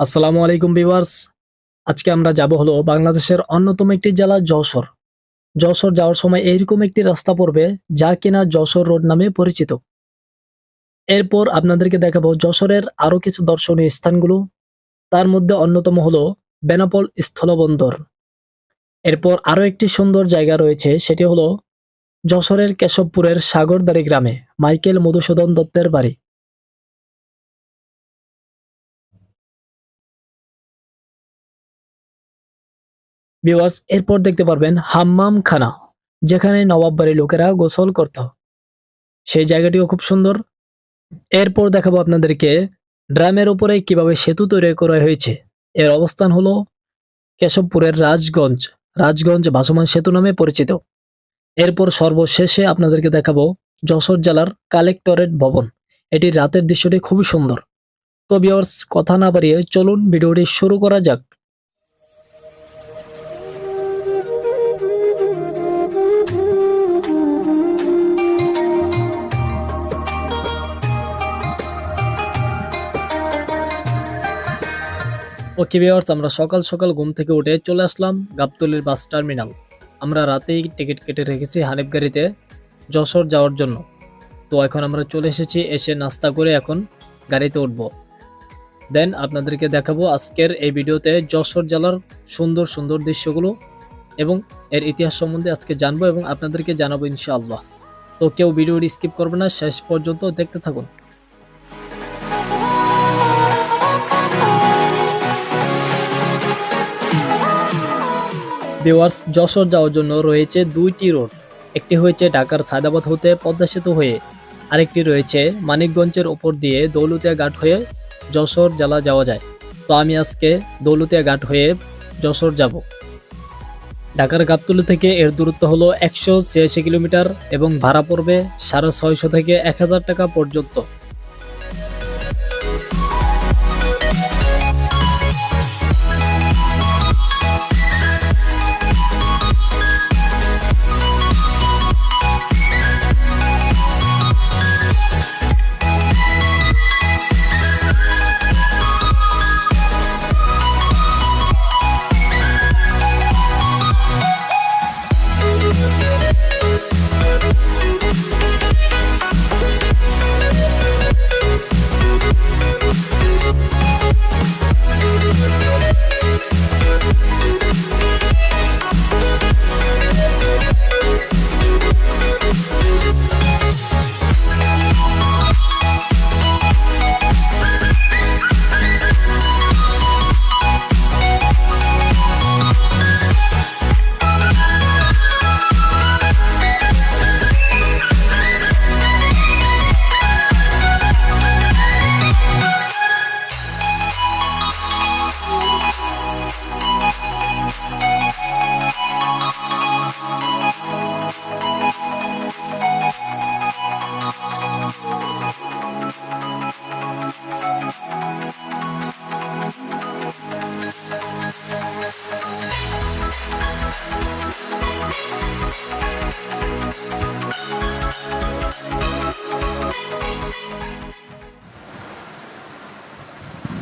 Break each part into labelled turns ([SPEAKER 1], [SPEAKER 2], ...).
[SPEAKER 1] আসসালামু আলাইকুম ভিউয়ার্স। আজকে আমরা যাব হলো বাংলাদেশের অন্যতম একটি জেলা যশোর। যশোর যাওয়ার সময় এইরকম একটি রাস্তা পড়বে যা কিনা যশোর রোড নামে পরিচিত। এরপর আপনাদেরকে দেখাবো যশোরের আরও কিছু দর্শনীয় স্থানগুলো। তার মধ্যে অন্যতম হলো বেনাপল স্থলবন্দর। এরপর আরও একটি সুন্দর জায়গা রয়েছে, সেটি হলো যশোরের কেশবপুরের সাগরদাড়ি গ্রামে, মাইকেল মধুসূদন দত্তের বাড়ি। ভিউয়ার্স এরপর দেখতে পারবেন হাম্মাম খানা, যেখানে নবাব বাড়ির লোকেরা গোসল করত। সেই জায়গাটিও খুব সুন্দর। এরপর দেখাবো আপনাদেরকে ড্রামের উপরে কীভাবে সেতু তৈরি করা হয়েছে। এর অবস্থান হলো কেশবপুরের রাজগঞ্জ রাজগঞ্জ ভাসমান সেতু নামে পরিচিত। এরপর সর্বশেষে আপনাদেরকে দেখাবো যশোর জেলার কালেক্টরেট ভবন। এটির রাতের দৃশ্যটি খুবই সুন্দর। তো ভিউয়ার্স কথা না বাড়িয়ে চলুন ভিডিওটি শুরু করা যাক। ওকে ভিউয়ার্স আমরা সকাল সকাল ঘুম থেকে উঠে চলে আসলাম গাবতলির বাস টার্মিনাল। আমরা রাতেই টিকিট কেটে রেখেছি হানিফ গাড়িতে যশোর যাওয়ার জন্য। তো এখন আমরা চলে এসেছি, এসে নাস্তা করে এখন গাড়িতে উঠবো। দেন আপনাদেরকে দেখাবো আজকের এই ভিডিওতে যশোর জেলার সুন্দর সুন্দর দৃশ্যগুলো এবং এর ইতিহাস সম্বন্ধে আজকে জানব এবং আপনাদেরকে জানাব ইনশাআল্লাহ। তো কেউ ভিডিওটি স্কিপ করবে না, শেষ পর্যন্ত দেখতে থাকুন। ভিওয়ার্স যশোর যাওয়ার জন্য রয়েছে দুইটি রোড। একটি হয়েছে ঢাকার সায়দাবাদ হতে পদ্মা সেতু হয়ে, আরেকটি রয়েছে মানিকগঞ্জের ওপর দিয়ে দৌলতিয়া ঘাট হয়ে যশোর জেলা যাওয়া যায়। তো আমি আজকে দৌলতিয়া ঘাট হয়ে যশোর যাব। ঢাকার গাবতলী থেকে এর দূরত্ব হলো একশো ছিয়াশি কিলোমিটার এবং ভাড়া পড়বে সাড়ে ছয়শো থেকে এক হাজার টাকা পর্যন্ত।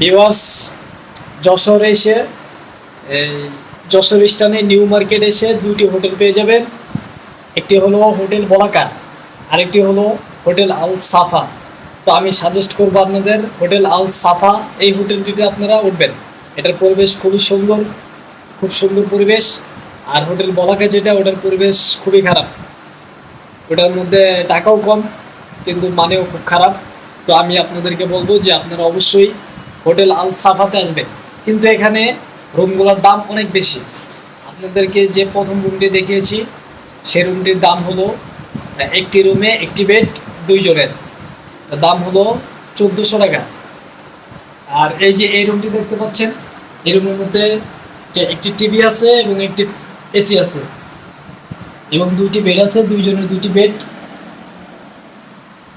[SPEAKER 1] ভিওয়ার্স, যশোর এসে, এই যশোর স্টানে নিউ মার্কেট এসে দুটি হোটেল পেয়ে যাবেন। একটি হলো হোটেল বলাকা আরেকটি হলো হোটেল আল সাফা। তো আমি সাজেস্ট করব আপনাদের হোটেল আল সাফা, এই হোটেলটিতে আপনারা উঠবেন। এটার পরিবেশ খুবই সুন্দর, খুব সুন্দর পরিবেশ। আর হোটেল বলাকা যেটা, ওটার পরিবেশ খুবই খারাপ। ওটার মধ্যে টাকাও কম, কিন্তু মানেও খুব খারাপ। তো আমি আপনাদেরকে বলব যে আপনারা অবশ্যই হোটেল আল সাফাতে আসবেন কিন্তু এখানে রুমগুলোর দাম অনেক বেশি। আপনাদেরকে যে প্রথম রুমটি দেখিয়েছি, সেই রুমটির দাম হলো, একটি রুমে একটি বেড দুইজনের দাম হলো চোদ্দোশো টাকা। আর এই যে এই রুমটি দেখতে পাচ্ছেন, এই রুমের মধ্যে একটি টিভি আছে এবং একটি এসি আছে। এবং দুইটি বেড আছে, দুইজনের দুইটি বেড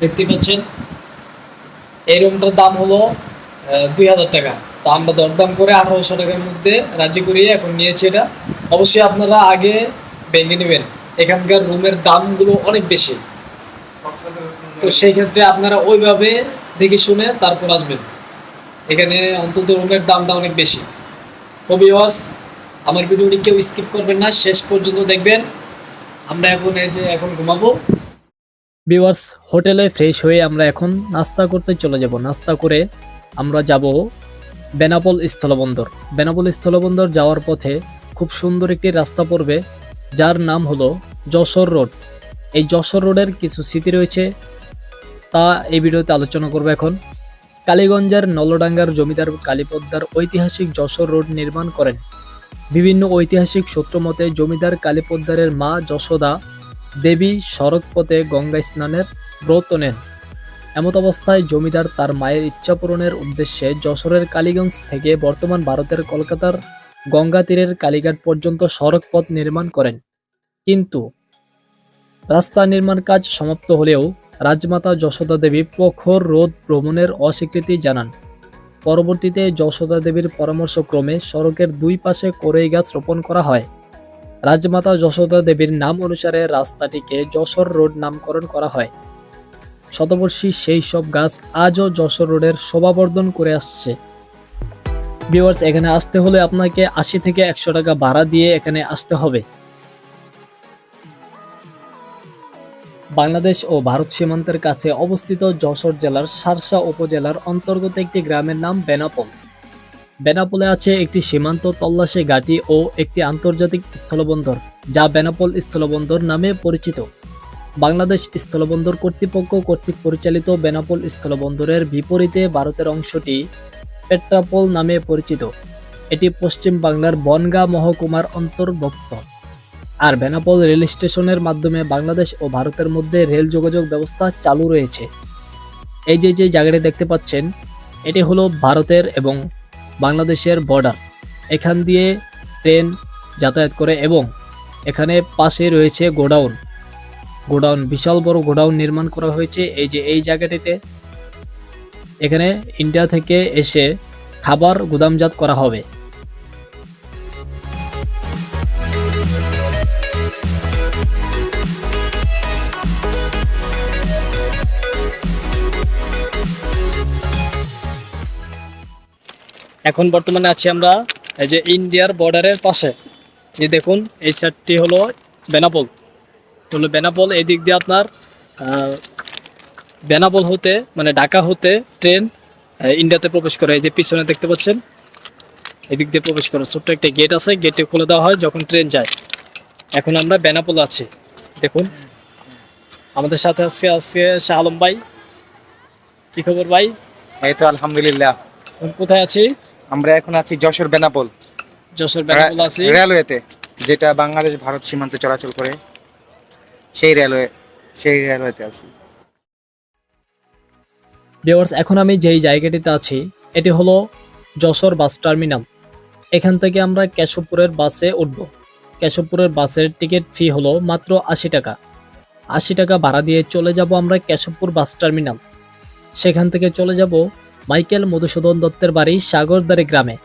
[SPEAKER 1] দেখতে পাচ্ছেন, এই রুমটার দাম হলো দুই হাজার টাকা। তো আমরা দরদাম করে আঠারোশো টাকার মধ্যে রাজি করিয়ে এখন নিয়েছি এটা। অবশ্যই আপনারা আগে ভেঙে নেবেন। এখানকার রুমের দামগুলো অনেক বেশি। তো সেই ক্ষেত্রে আপনারা ওইভাবে দেখে শুনে তারপর আসবেন। এখানে অন্তত রুমের দামটা অনেক বেশি। তো ভিউয়ার্স আমার ভিডিওটি কেউ স্কিপ করবেন না। শেষ পর্যন্ত দেখবেন। আমরা এখন এই যে এখন ঘুমাবো। ভিউয়ার্স হোটেলে ফ্রেশ হয়ে আমরা এখন নাস্তা করতে চলে যাব। নাস্তা করে আমরা যাব বেনাপোল স্থলবন্দর। বেনাপোল স্থলবন্দর যাওয়ার পথে খুব সুন্দর একটি রাস্তা পড়বে, যার নাম হলো যশোর রোড। এই যশোর রোডের কিছু স্মৃতি রয়েছে, তা এই ভিডিওতে আলোচনা করব এখন। কালীগঞ্জের নলডাঙ্গার জমিদার কালীপদ্মার ঐতিহাসিক যশোর রোড নির্মাণ করেন। বিভিন্ন ঐতিহাসিক সূত্র মতে জমিদার কালীপদ্মারের মা যশোদা দেবী সড়ক পথে গঙ্গা স্নানের ব্রত নেন। এমত অবস্থায় জমিদার তার মায়ের ইচ্ছা পূরণের উদ্দেশ্যে যশোরের কালীগঞ্জ থেকে বর্তমান ভারতের কলকাতার গঙ্গা তীরের কালীঘাট পর্যন্ত সড়ক পথ নির্মাণ করেন। কিন্তু রাস্তা নির্মাণ কাজ সমাপ্ত হলেও রাজমাতা যশোদা দেবী প্রখর রোদ ভ্রমণের অস্বীকৃতি জানান। পরবর্তীতে যশোদা দেবীর পরামর্শক্রমে সড়কের দুই পাশে কড়ই গাছ রোপণ করা হয়। রাজমাতা যশোদা দেবীর নাম অনুসারে রাস্তাটিকে যশোর রোড নামকরণ করা হয়। শতবর্ষী সেই সব গাছ আজও যশোর রোডের শোভাবর্ধন করে আসছে। ভিউয়ার্স এখানে আসতে হলে আপনাকে আশি থেকে একশো টাকা ভাড়া দিয়ে এখানে আসতে হবে। বাংলাদেশ ও ভারত সীমান্তের কাছে অবস্থিত যশোর জেলার সারসা উপজেলার অন্তর্গত একটি গ্রামের নাম বেনাপোল। বেনাপোলে আছে একটি সীমান্ত তল্লাশি ঘাঁটি ও একটি আন্তর্জাতিক স্থলবন্দর, যা বেনাপোল স্থলবন্দর নামে পরিচিত। বাংলাদেশ স্থলবন্দর কর্তৃপক্ষ কর্তৃক পরিচালিত বেনাপোল স্থলবন্দরের বিপরীতে ভারতের অংশটি পেট্রাপোল নামে পরিচিত। এটি পশ্চিম বাংলার বনগাঁ মহকুমার অন্তর্ভুক্ত। আর বেনাপোল রেল স্টেশনের মাধ্যমে বাংলাদেশ ও ভারতের মধ্যে রেল যোগাযোগ ব্যবস্থা চালু রয়েছে। এই যে যে জায়গাটি দেখতে পাচ্ছেন, এটি হলো ভারতের এবং বাংলাদেশের বর্ডার এখান দিয়ে ট্রেন যাতায়াত করে এবং এখানে পাশে রয়েছে গোডাউন। গোডাউন, বিশাল বড় গোডাউন নির্মাণ করা হয়েছে। এই যে এই জায়গাটিতে এখানে ইন্ডিয়া থেকে এসে খাবার গুদামজাত করা হবে। এখন বর্তমানে আছি আমরা এই যে ইন্ডিয়ার বর্ডারের পাশে। এই দেখুন, এই সাইডটি হলো বেনাপোল। এটা হলো বেনাপোল এই দিক দিয়ে আপনার বেনাপোল হতে মানে ঢাকা হতে ট্রেন ইন্ডিয়াতে প্রবেশ করে। এই যে পিছনে দেখতে পাচ্ছেন এদিক দিয়ে প্রবেশ করে ছোট্ট একটা গেট আছে। গেটে খুলে দেওয়া হয় যখন ট্রেন যায়। এখন আমরা বেনাপোল আছি। দেখুন আমাদের সাথে আজকে আজকে শাহ আলম ভাই। কি খবর ভাই?
[SPEAKER 2] এই তো আলহামদুলিল্লাহ।
[SPEAKER 1] কোথায় আছি?
[SPEAKER 2] আমরা এখন আছি যশোর বেনাপোল।
[SPEAKER 1] যশোর বেনাপোল আছি।
[SPEAKER 2] রেলওয়েতে যেটা বাংলাদেশ ভারত সীমান্তে চলাচল করে। সেই রেলওয়ে সেই রেলওয়েতে আছি।
[SPEAKER 1] ভিউয়ার্স এখন আমি যেই জায়গাটিতে আছি, এটি হলো যশোর বাস টার্মিনাল। এখান থেকে আমরা কেশবপুরের বাসে উঠব। কেশবপুরের বাসের টিকিট ফি হলো মাত্র আশি টাকা। আশি টাকা ভাড়া দিয়ে চলে যাব আমরা কেশবপুর বাস টার্মিনাল। সেখান থেকে চলে যাব মাইকেল মধুসূদন দত্তের বাড়ি সাগরদারি গ্রামে।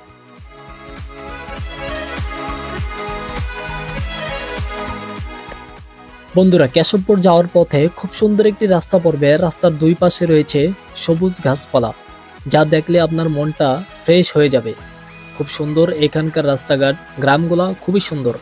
[SPEAKER 1] বন্ধুরা, কেশবপুর যাওয়ার পথে খুব সুন্দর একটি রাস্তা পড়বে। রাস্তার দুই পাশে রয়েছে সবুজ ঘাসপালা যা দেখলে আপনার মনটা ফ্রেশ হয়ে যাবে। খুব সুন্দর এখানকার রাস্তাঘাট, গ্রামগুলা খুবই সুন্দর।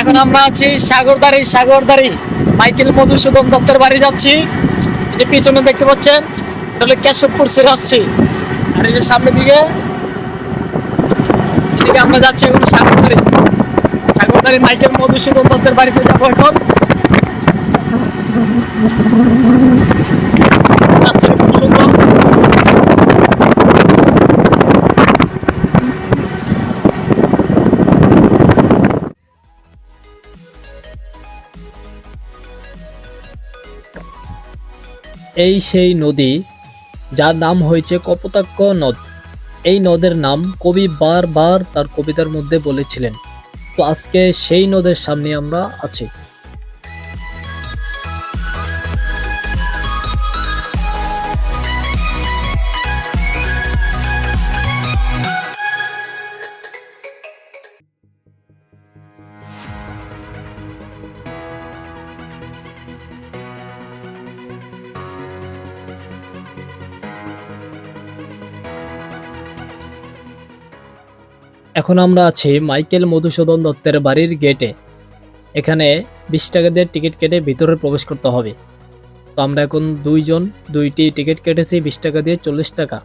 [SPEAKER 1] এখন আমরা আছি সাগরদারি সাগরদারি মাইকেল মধুসূদন দত্তের বাড়ি যাচ্ছি। যে পিছনে দেখতে পাচ্ছেন, এটা কেশবপুর ছেড়ে আসছি আর এই যে সামনের দিকে, এদিকে আমরা যাচ্ছি এখন সাগরদারি সাগরদারি মাইকেল মধুসূদন দত্তের বাড়িতে যাব এখন। খুব সুন্দর। এই সেই নদী, যার নাম হয়েছে কপোতাক্ষ নদ। এই নদের নাম কবি বারবার তার কবিতার মধ্যে বলেছিলেন। তো আজকে সেই নদের সামনে আমরা আছি। এখন আমরা আছি মাইকেল মধুসূদন দত্তের বাড়ির গেটে। এখানে বিশ টাকা দিয়ে টিকিট কেটে ভিতরে প্রবেশ করতে হবে। তো আমরা এখন দুইজন, দুইটি টিকিট কেটেছি বিশ টাকা দিয়ে চল্লিশ টাকা।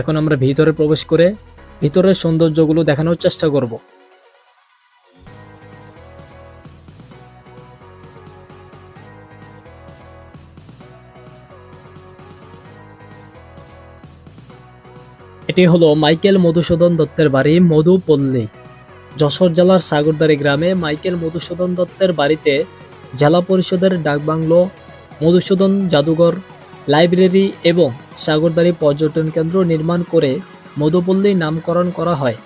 [SPEAKER 1] এখন আমরা ভিতরে প্রবেশ করে ভিতরের সৌন্দর্যগুলো দেখানোর চেষ্টা করব। এটি হলো মাইকেল মধুসূদন দত্তের বাড়ি মধুপল্লী, যশোর জেলার সাগরদারি গ্রামে। মাইকেল মধুসূদন দত্তের বাড়িতে জেলা পরিষদের ডাকবাংলো, মধুসূদন জাদুঘর, লাইব্রেরি এবং সাগরদারি পর্যটন কেন্দ্র নির্মাণ করে মধুপল্লী নামকরণ করা হয়।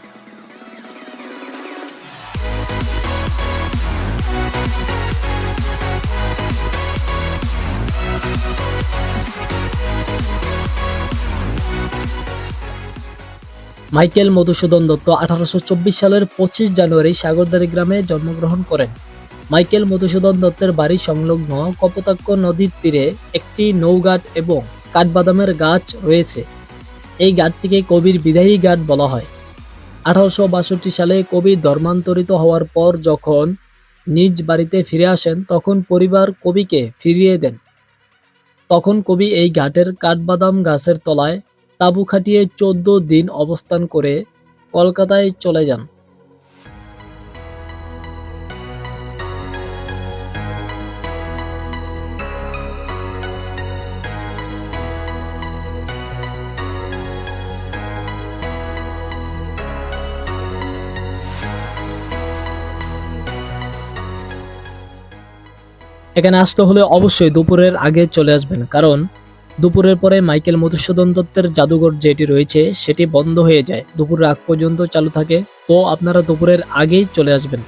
[SPEAKER 1] মাইকেল মধুসূদন দত্ত আঠারোশো চব্বিশ সালের পঁচিশ জানুয়ারি সাগরদারি গ্রামে জন্মগ্রহণ করেন। মাইকেল মধুসূদন দত্তের বাড়ি সংলগ্ন কপোতাক্ষ নদীর তীরে একটি নৌঘাট এবং কাঠবাদামের গাছ রয়েছে। এই ঘাটটিকে কবির বিদায়ী ঘাট বলা হয়। আঠারোশো বাষট্টি সালে কবি ধর্মান্তরিত হওয়ার পর যখন নিজ বাড়িতে ফিরে আসেন, তখন পরিবার কবিকে ফিরিয়ে দেন। তখন কবি এই ঘাটের কাঠবাদাম গাছের তলায় তাঁবু খাটিয়ে চোদ্দ দিন অবস্থান করে কলকাতায় চলে যান। এখানে আসতে হলে অবশ্যই দুপুরের আগে চলে আসবেন, কারণ দুপুরের পরে মাইকেল মধুসূদন দত্তের জাদুঘর যেটি রয়েছে, সেটি বন্ধ হয়ে যায়। দুপুরের আগ পর্যন্ত চালু থাকে। তো আপনারা দুপুরের আগেই চলে আসবেন।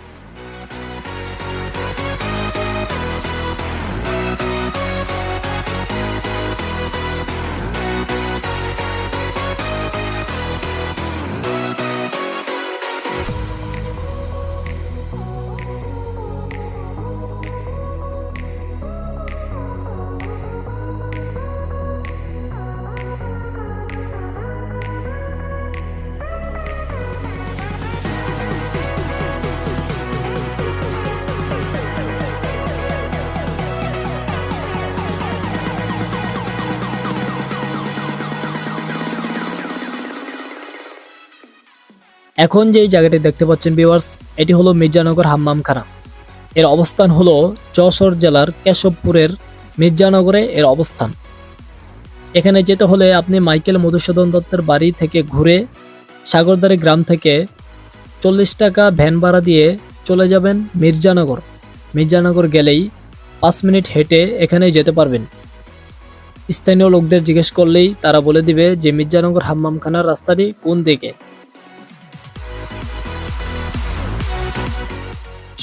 [SPEAKER 1] এখন যে জায়গাটি দেখতে পাচ্ছেন ভিউয়ার্স এটি হলো মির্জানগর হাম্মামখানা। এর অবস্থান হলো যশোর জেলার কেশবপুরের মির্জানগরে এর অবস্থান। এখানে যেতে হলে আপনি মাইকেল মধুসূদন দত্তের বাড়ি থেকে ঘুরে সাগরদারি গ্রাম থেকে চল্লিশ টাকা ভ্যান ভাড়া দিয়ে চলে যাবেন মির্জানগর। মির্জানগর গেলেই পাঁচ মিনিট হেঁটে এখানে যেতে পারবেন। স্থানীয় লোকদের জিজ্ঞেস করলেই তারা বলে দিবে যে মির্জানগর হাম্মামখানার রাস্তাটি কোন দিকে?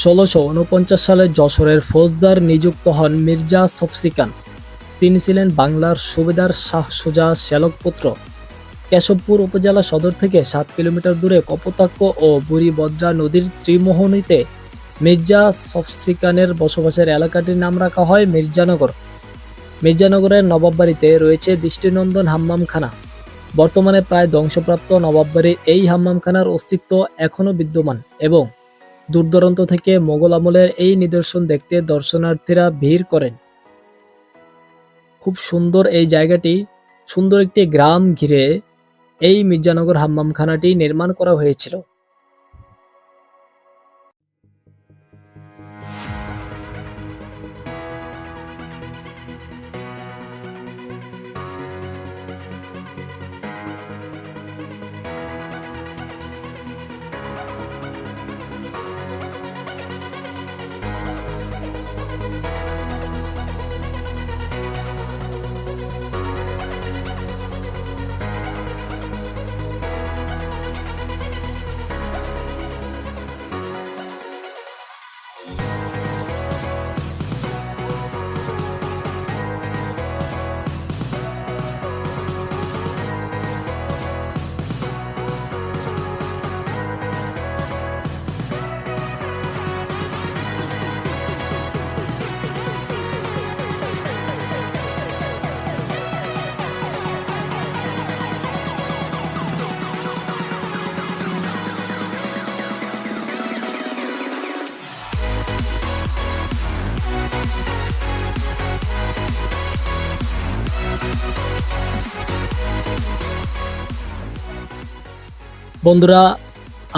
[SPEAKER 1] ষোলোশো উনপঞ্চাশ সালে যশোরের ফৌজদার নিযুক্ত হন মির্জা সফসিকান। তিনি ছিলেন বাংলার সুবেদার শাহ সুজা শ্যালকপুত্র কেশবপুর উপজেলা সদর থেকে সাত কিলোমিটার দূরে কপোতাক্ষ ও বুড়িবদ্রা নদীর ত্রিমোহনীতে মির্জা সফসিকানের বসবাসের এলাকাটির নাম রাখা হয় মির্জানগর। মির্জানগরের নবাববাড়িতে রয়েছে দৃষ্টিনন্দন হাম্মামখানা। বর্তমানে প্রায় ধ্বংসপ্রাপ্ত নবাববাড়ির এই হাম্মামখানার অস্তিত্ব এখনও বিদ্যমান এবং দূর দূরান্ত থেকে মোগল আমলের এই নিদর্শন দেখতে দর্শনার্থীরা ভিড় করেন। খুব সুন্দর এই জায়গাটি, সুন্দর একটি গ্রাম ঘিরে এই মির্জানগর হাম্মামখানাটি নির্মাণ করা হয়েছিল। বন্ধুরা,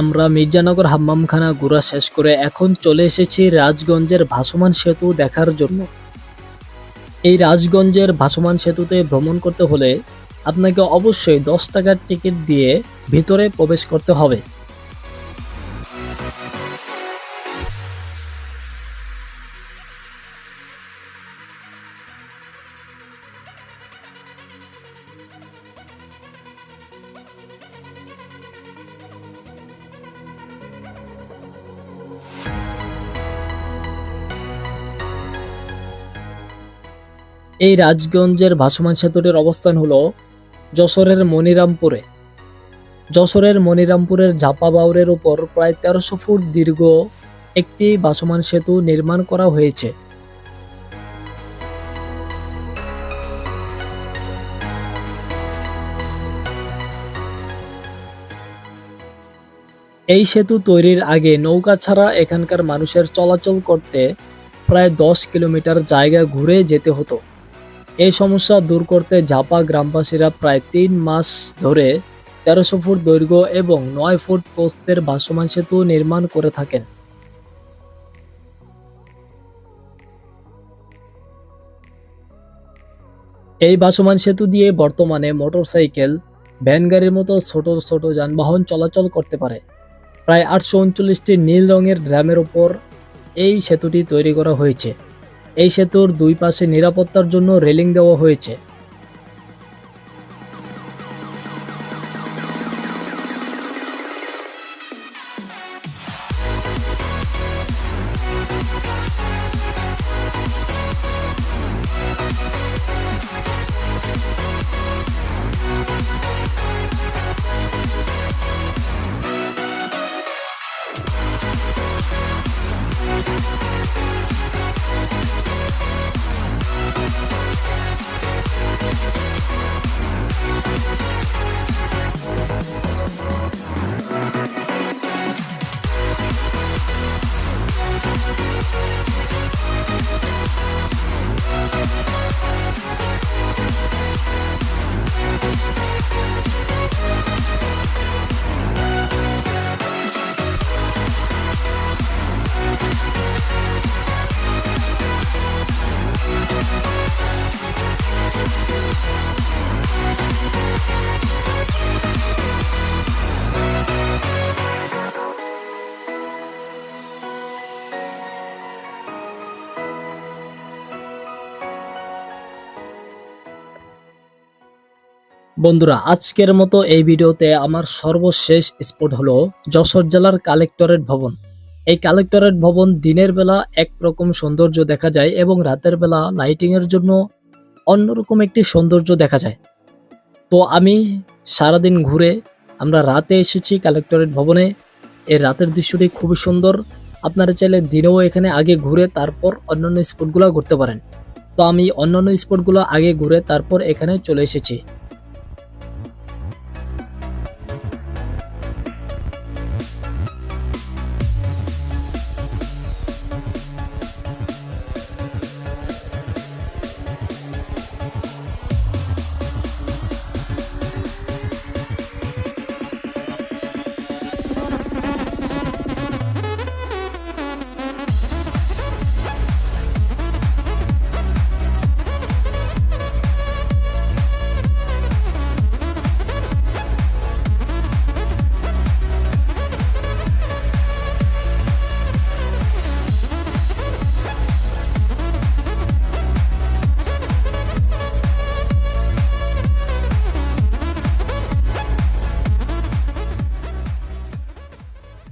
[SPEAKER 1] আমরা মির্জানগর হাম্মামখানা ঘোরা শেষ করে এখন চলে এসেছি রাজগঞ্জের ভাসমান সেতু দেখার জন্য। এই রাজগঞ্জের ভাসমান সেতুতে ভ্রমণ করতে হলে আপনাকে অবশ্যই দশ টাকার টিকিট দিয়ে ভিতরে প্রবেশ করতে হবে। এই রাজগঞ্জের ভাসমান সেতুটির অবস্থান হলো যশোরের মনিরামপুরে। যশোরের মনিরামপুরের ঝাপা বাউরের উপর প্রায় তেরোশো ফুট দীর্ঘ একটি ভাসমান সেতু নির্মাণ করা হয়েছে। এই সেতু তৈরির আগে নৌকা ছাড়া এখানকার মানুষের চলাচল করতে প্রায় দশ কিলোমিটার জায়গা ঘুরে যেতে হতো। এই সমস্যা দূর করতে ঝাপা গ্রামবাসীরা প্রায় তিন মাস ধরে তেরোশো ফুট দৈর্ঘ্য এবং নয় ফুট প্রস্থের ভাসমান সেতু নির্মাণ করে থাকেন। এই ভাসমান সেতু দিয়ে বর্তমানে মোটরসাইকেল, ভ্যান গাড়ির মতো ছোট ছোট যানবাহন চলাচল করতে পারে। প্রায় আটশো উনচল্লিশটি নীল রঙের ড্রামের উপর এই সেতুটি তৈরি করা হয়েছে। এই সেতুর দুই পাশে নিরাপত্তার জন্য রেলিং দেওয়া হয়েছে। বন্ধুরা, আজকের মতো এই ভিডিওতে আমার সর্বশেষ স্পট হলো যশোর জেলার কালেক্টরেট ভবন। এই কালেক্টরেট ভবন দিনের বেলা একরকম সৌন্দর্য দেখা যায় এবং রাতের বেলা লাইটিং এর জন্য অন্যরকম একটি সৌন্দর্য দেখা যায়। তো আমি সারাদিন ঘুরে আমরা রাতে এসেছি কালেক্টরেট ভবনে। এই রাতের দৃশ্যটি খুবই সুন্দর। আপনারা চাইলে দিনেও এখানে আগে ঘুরে তারপর অন্যান্য স্পটগুলো ঘুরতে পারেন। তো আমি অন্যান্য স্পটগুলো আগে ঘুরে তারপর এখানে চলে এসেছি।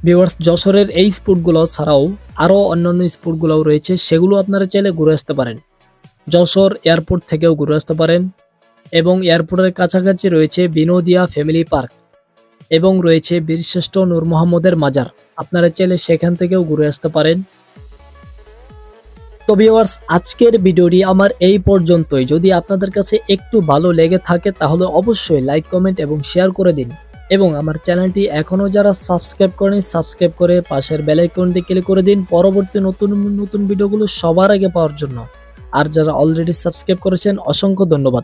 [SPEAKER 1] ভিউয়ার্স, যশোরের এই স্পটগুলো ছাড়াও আরও অন্যান্য স্পটগুলোও রয়েছে, সেগুলো আপনারা চাইলে ঘুরে আসতে পারেন। যশোর এয়ারপোর্ট থেকেও ঘুরে আসতে পারেন এবং এয়ারপোর্টের কাছাকাছি রয়েছে বিনোদিয়া ফ্যামিলি পার্ক এবং রয়েছে বীরশ্রেষ্ঠ নূর মোহাম্মদের মাজার। আপনারা চাইলে সেখান থেকেও ঘুরে আসতে পারেন। তো ভিউয়ার্স, আজকের ভিডিওটি আমার এই পর্যন্তই। যদি আপনাদের কাছে একটু ভালো লেগে থাকে, তাহলে অবশ্যই লাইক, কমেন্ট এবং শেয়ার করে দিন। এবং আমার চ্যানেলটি এখনও যারা সাবস্ক্রাইব করেনি, সাবস্ক্রাইব করে পাশের বেলাইকনটি ক্লিক করে দিন পরবর্তী নতুন নতুন ভিডিওগুলো সবার আগে পাওয়ার জন্য। আর যারা অলরেডি সাবস্ক্রাইব করেছেন, অসংখ্য ধন্যবাদ।